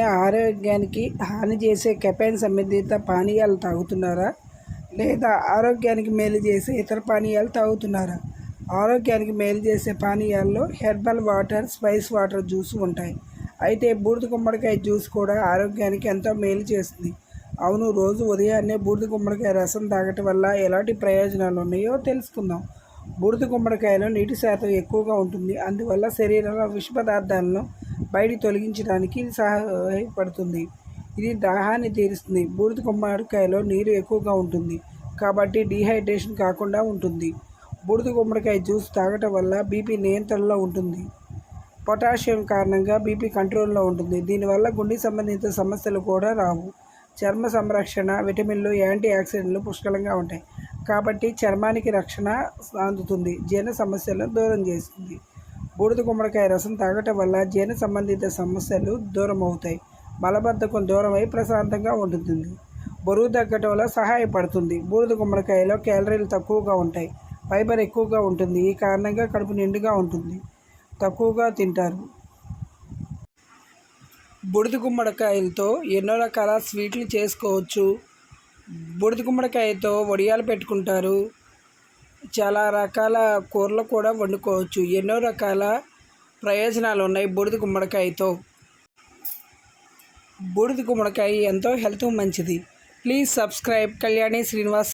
ఆరోగ్యానికి హాని చేసే కెఫైన్ సంబంధిత పానీయాలు తాగుతున్నారా? లేదా ఆరోగ్యానికి మేలు చేసే ఇతర పానీయాలు తాగుతున్నారా? ఆరోగ్యానికి మేలు చేసే పానీయాల్లో herbal water spice water juice ఉంటాయి. అయితే బూడిద గుమ్మడికాయ జ్యూస్ కూడా ఆరోగ్యానికి ఎంతో మేలు చేస్తుంది. అవును రోజు ఉదయాన్నే బూడిద గుమ్మడికాయ రసం తాగటం వల్ల ఎలాంటి ప్రయోజనాలు ఉన్నాయో తెలుసుకుందాం. బూడిద గుమ్మడికాయలో నీటి శాతం ఎక్కువగా ఉంటుంది. అందువల్ల శరీరంలో విష పదార్థాలను బయట తొలగించడానికి సహాయపడుతుంది. ఇది దాహాన్ని తీరుస్తుంది. బూడిద గుమ్మడికాయలో నీరు ఎక్కువగా ఉంటుంది. కాబట్టి డీహైడ్రేషన్ కాకుండా ఉంటుంది. బూడిద గుమ్మడికాయ జ్యూస్ తాగటం వల్ల బీపీ నియంత్రణలో ఉంటుంది. పొటాషియం కారణంగా బీపీ కంట్రోల్లో ఉంటుంది. దీనివల్ల గుండె సంబంధిత సమస్యలు కూడా రావు. చర్మ సంరక్షణ విటమిన్లు యాంటీ ఆక్సిడెంట్లు పుష్కలంగా ఉంటాయి. కాబట్టి చర్మానికి రక్షణ అందుతుంది జీర్ణ సమస్యలను దూరం చేస్తుంది. బూడిద గుమ్మడికాయ రసం తాగటం వల్ల జీర్ణ సంబంధిత సమస్యలు దూరం అవుతాయి మలబద్ధకం దూరమై ప్రశాంతంగా ఉంటుంది. బరువు తగ్గటంలో సహాయపడుతుంది. బూడిద గుమ్మడికాయలో క్యాలరీలు తక్కువగా ఉంటాయి. ఫైబర్ ఎక్కువగా ఉంటుంది. ఈ కారణంగా కడుపు నిండుగా ఉంటుంది. తక్కువగా తింటారు. బూడిద గుమ్మడికాయలతో ఎన్నో రకాల స్వీట్లు చేసుకోవచ్చు. బూడిద గుమ్మడికాయతో వడియాలు పెట్టుకుంటారు. చాలా రకాల కూరలు కూడా వండుకోవచ్చు. ఎన్నో రకాల ప్రయోజనాలు ఉన్నాయి బూడిద గుమ్మడికాయతో. బూడిద గుమ్మడికాయ ఎంతో హెల్త్ మంచిది. Please subscribe Kalyani Srinivas